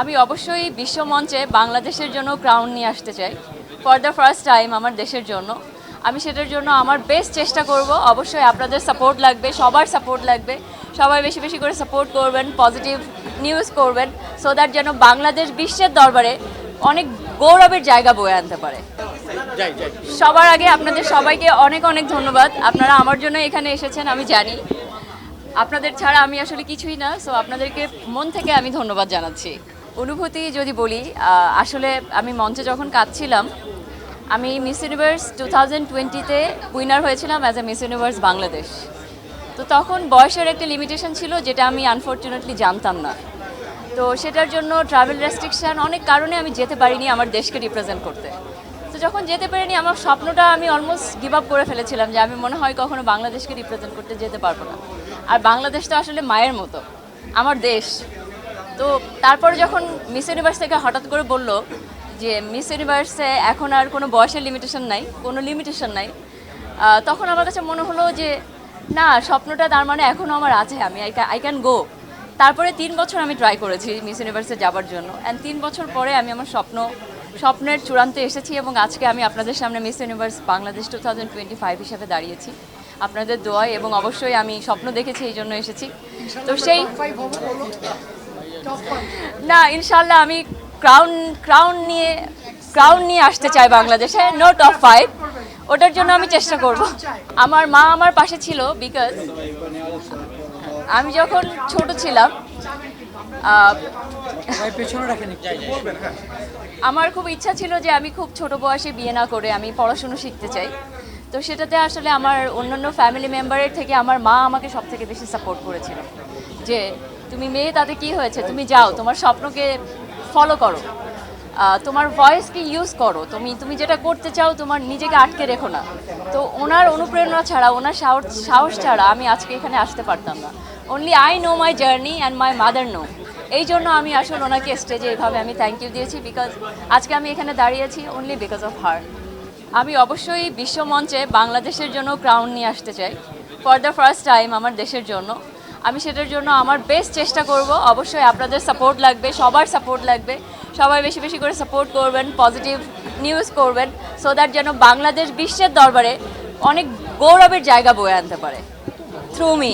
আমি অবশ্যই বিশ্বমঞ্চে বাংলাদেশের জন্য ক্রাউন নিয়ে আসতে চাই। ফর দ্য ফার্স্ট টাইম আমার দেশের জন্য। আমি সেটার জন্য আমার বেস্ট চেষ্টা করব। অবশ্যই আপনাদের সাপোর্ট লাগবে সবার সাপোর্ট লাগবে। সবাই বেশি বেশি করে সাপোর্ট করবেন পজিটিভ নিউজ করবেন সো দ্যাট যেন বাংলাদেশ বিশ্বের দরবারে অনেক গৌরবের জায়গা বয়ে আনতে পারে। সবার আগে আপনাদের সবাইকে অনেক অনেক ধন্যবাদ। আপনারা আমার জন্য এখানে এসেছেন আমি জানি। আপনাদের ছাড়া আমি আসলে কিছুই না সো আপনাদেরকে মন থেকে আমি ধন্যবাদ জানাচ্ছি। অনুভূতি যদি বলি আসলে আমি মঞ্চে যখন কাঁদছিলাম, আমি মিস ইউনিভার্স টু থাউজেন্ড টোয়েন্টিতে উইনার হয়েছিলাম as a Miss Universe Bangladesh. তো তখন বয়সের একটা লিমিটেশন ছিল যেটা আমি আনফর্চুনেটলি জানতাম না। তো সেটার জন্য ট্রাভেল রেস্ট্রিকশান অনেক কারণে আমি যেতে পারিনি আমার দেশকে রিপ্রেজেন্ট করতে। তো যখন যেতে পারিনি, আমার স্বপ্নটা আমি অলমোস্ট গিভ আপ করে ফেলেছিলাম যে আমি মনে হয় কখনো বাংলাদেশকে রিপ্রেজেন্ট করতে যেতে পারব না। আর বাংলাদেশ তো আসলে মায়ের মতো, আমার দেশ। তো তারপরে যখন মিস ইউনিভার্স থেকে হঠাৎ করে বলল যে মিস ইউনিভার্সে এখন আর কোনো বয়সের লিমিটেশন নাই কোনো লিমিটেশন নাই তখন আমার কাছে মনে হলো যে না স্বপ্নটা তার মানে এখনও আমার আছে আমি আই ক্যান গো তারপরে তিন বছর আমি ট্রাই করেছি মিস ইউনিভার্সে যাবার জন্য। অ্যান্ড তিন বছর পরে আমি আমার স্বপ্ন স্বপ্নের চূড়ান্তে এসেছি এবং আজকে আমি আপনাদের সামনে Miss Universe Bangladesh two thousand twenty five হিসাবে দাঁড়িয়েছি। আপনাদের দোয়ায় এবং অবশ্যই আমি স্বপ্ন দেখেছি এই জন্য এসেছি। তো সেই না ইনশাল্লাহ আমি ক্রাউন ক্রাউন নিয়ে ক্রাউন নিয়ে আসতে চাই বাংলাদেশে নো টপ ফাইভ ওটার জন্য আমি চেষ্টা করব। আমার মা আমার পাশে ছিল বিকজ আমি যখন ছোট ছিলাম একটু। আমার খুব ইচ্ছা ছিল যে আমি খুব ছোট বয়সে বিয়ে না করে আমি পড়াশুনো শিখতে চাই। তো সেটাতে আসলে আমার অন্যান্য ফ্যামিলি মেম্বারের থেকে আমার মা আমাকে সব থেকে বেশি সাপোর্ট করেছিল। যে তুমি মেয়ে, তাতে কি হয়েছে? তুমি যাও, তোমার স্বপ্নকে ফলো করো। তোমার ভয়েসকে ইউজ করো। তুমি তুমি যেটা করতে চাও, তোমার নিজেকে আটকে রেখো না। তো ওনার অনুপ্রেরণা ছাড়া, ওনার সাহস সাহস ছাড়া আমি আজকে এখানে আসতে পারতাম না। Only I know my journey and my mother know এই জন্য আমি আসলে ওনাকে স্টেজে এভাবে আমি থ্যাংক ইউ দিয়েছি বিকজ আজকে আমি এখানে দাঁড়িয়েছি অনলি বিকজ অফ হার আমি অবশ্যই বিশ্বমঞ্চে বাংলাদেশের জন্য ক্রাউন নিয়ে আসতে চাই। ফর দ্য ফার্স্ট টাইম আমার দেশের জন্য। আমি সেটার জন্য আমার বেস্ট চেষ্টা করব। অবশ্যই আপনাদের সাপোর্ট লাগবে সবার সাপোর্ট লাগবে। সবাই বেশি বেশি করে সাপোর্ট করবেন পজিটিভ নিউজ করবেন সো দ্যাট যেন বাংলাদেশ বিশ্বের দরবারে অনেক গৌরবের জায়গা বয়ে আনতে পারে। Through me